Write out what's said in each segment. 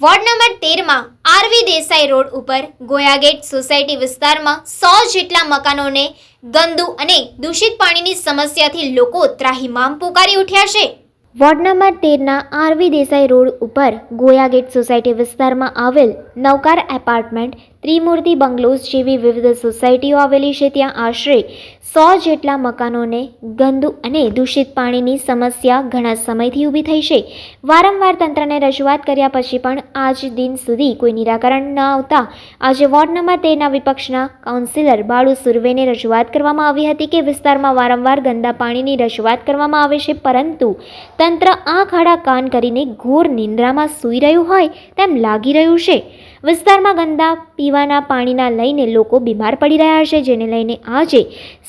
Ward number તેરમાં RV Desai road ઉપર Goyagate society વિસ્તારમાં સો જેટલા મકાનોને ગંદુ અને દૂષિત પાણીની સમસ્યાથી લોકો ત્રાહિમામ પુકારી ઉઠ્યા છે. વોર્ડ નંબર તેરના આરવી દેસાઈ રોડ ઉપર ગોયાગેટ સોસાયટી વિસ્તારમાં આવેલ નવકાર એપાર્ટમેન્ટ ત્રિમૂર્તિ બંગલોઝ જેવી વિવિધ સોસાયટીઓ આવેલી છે. ત્યાં આશરે સો જેટલા મકાનોને ગંદુ અને દૂષિત પાણીની સમસ્યા ઘણા સમયથી ઊભી થઈ છે. વારંવાર તંત્રને રજૂઆત કર્યા પછી પણ આજ દિન સુધી કોઈ નિરાકરણ ન આવતા આજે વોર્ડ નંબર તેરના વિપક્ષના કાઉન્સિલર બાળુ સુર્વેને રજૂઆત કરવામાં આવી હતી કે વિસ્તારમાં વારંવાર ગંદા પાણીની રજૂઆત કરવામાં આવે છે, પરંતુ તંત્ર આંખ આડા કાન કરીને ઘોર નિંદ્રામાં સૂઈ રહ્યું હોય તેમ લાગી રહ્યું છે. વિસ્તારમાં ગંદા પીવાના પાણીના લઈને લોકો બીમાર પડી રહ્યા છે, જેને લઈને આજે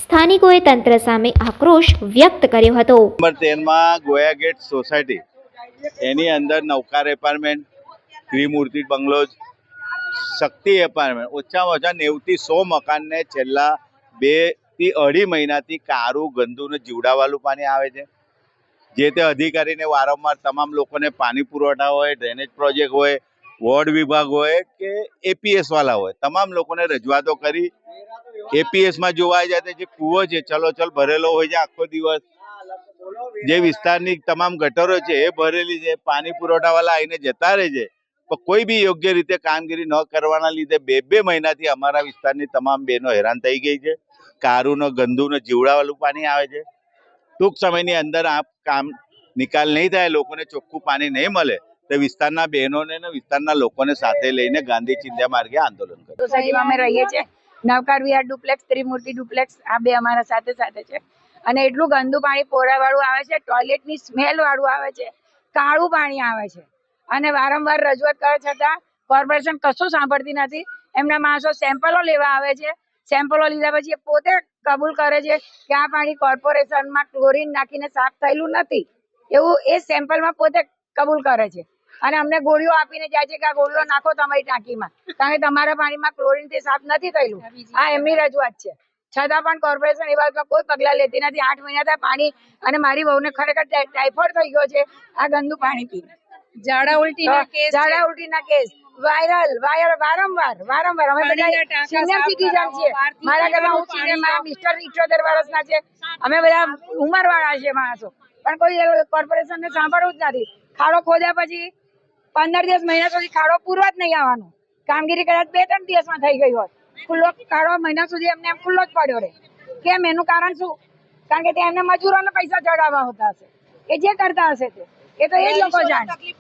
સ્થાનિકોએ તંત્ર સામે આક્રોશ વ્યક્ત કર્યો હતો. નંબર તેરમાં ગોયા ગેટ સોસાયટી, એની અંદર Navkar apartment, Trimurti bungalows, Shakti apartment, ઓછામાં ઓછા નેવથી સો મકાનને છેલ્લા બેથી અઢી મહિનાથી કારું, ગંદુ ને જીવડાવાળું પાણી આવે છે. જે તે અધિકારીને વારંવાર તમામ લોકોને પાણી પુરવઠા હોય, ડ્રેનેજ પ્રોજેક્ટ હોય વોર્ડ વિભાગ હોય કે એપીએસ વાળા હોય તમામ લોકોને રજૂઆતો કરી. એપીએસમાં જોવા જાય જે કૂવો છે, ચલો ચલ ભરેલો હોય છે આખો દિવસ. જે વિસ્તારની તમામ ગટરો છે એ ભરેલી છે, પાણી પુરવઠાવાળા આવીને જતા રહે છે. પણ કોઈ બી યોગ્ય રીતે કામગીરી ન કરવાના લીધે બે બે મહિનાથી અમારા વિસ્તારની તમામ બહેનો હેરાન થઈ ગઈ છે. કારુનો, ગંદુનો, જીવડાવાળું પાણી આવે છે. ટૂંક સમયની અંદર આ કામ નિકાલ નહીં થાય, લોકોને ચોખ્ખું પાણી નહીં મળે. તો વિસ્તારના બહેનોને અને વિસ્તારના લોકોને સાથે લઈને ગાંધી ચિંધ્યા માર્ગે આંદોલન કર્યું. સોસાયટીમાં અમે રહીએ છીએ. નવકાર વિહાર ડુપ્લેક્સ, ત્રિમૂર્તિ ડુપ્લેક્સ, આ બે અમારા સાથે સાથે છે. અને એટલું ગંદુ પાણી પોરાવાળું આવે છે, ટોયલેટની સ્મેલ વાળું આવે છે, કાળું પાણી આવે છે. અને વારંવાર રજૂઆત કરવા છતાં કોર્પોરેશન કશું સાંભળતી નથી. એમના માણસો સેમ્પલો લેવા આવે છે. સેમ્પલો લીધા પછી પોતે કબૂલ કરે છે કે આ પાણી કોર્પોરેશનમાં ક્લોરીન નાખીને સાફ થયેલું નથી. એવું એ સેમ્પલમાં પોતે કબૂલ કરે છે. અને અમને ગોળીઓ આપીને જાય છે કે આ ગોળીઓ નાખો તમારી ટાંકીમાં. કારણ કે તમારા પાણીમાં ક્લોરીનથી સાફ નથી થયેલું. આ એમની રજૂઆત છે. છતાં પણ કોર્પોરેશન એ બાબતમાં કોઈ પગલાં લેતી નથી. આઠ મહિના પાણી અને મારી વહુને ખરેખર ટાઇફોઇડ થઈ ગયો છે. આ ગંદુ પાણી પીને ઝાડા ઉલટીના કેસ ઝાડા ઉલટીના કેસ. વાયરલ વાયર વારંવાર વારંવાર. અમે બધા સિનિયર સિટીઝન છીએ. મારા ઘરમાં હું છીએ મારા મિસ્ટર ઇઠ્યોતેર વર્ષના છે. અમે બધા ઉંમર વાળા છે માણસો. પણ કોઈ કોર્પોરેશન ને સાંભળવું જ નથી. ખાડો ખોદ્યા પછી પંદર દિવસ મહિના સુધી ખાડો પૂરવા જ નહીં આવવાનો. કામગીરી કદાચ બે ત્રણ દિવસમાં થઈ ગઈ હોત. ખુલ્લો ખાડો મહિના સુધી એમને એમ ખુલ્લો જ પડ્યો રહે. કેમ? એનું કારણ શું? કારણ કે ત્યાં એમને મજૂરોને પૈસા ચડાવવા હોતા હશે. એ જે કરતા હશે તે. એ તો એ લોકો જાણે.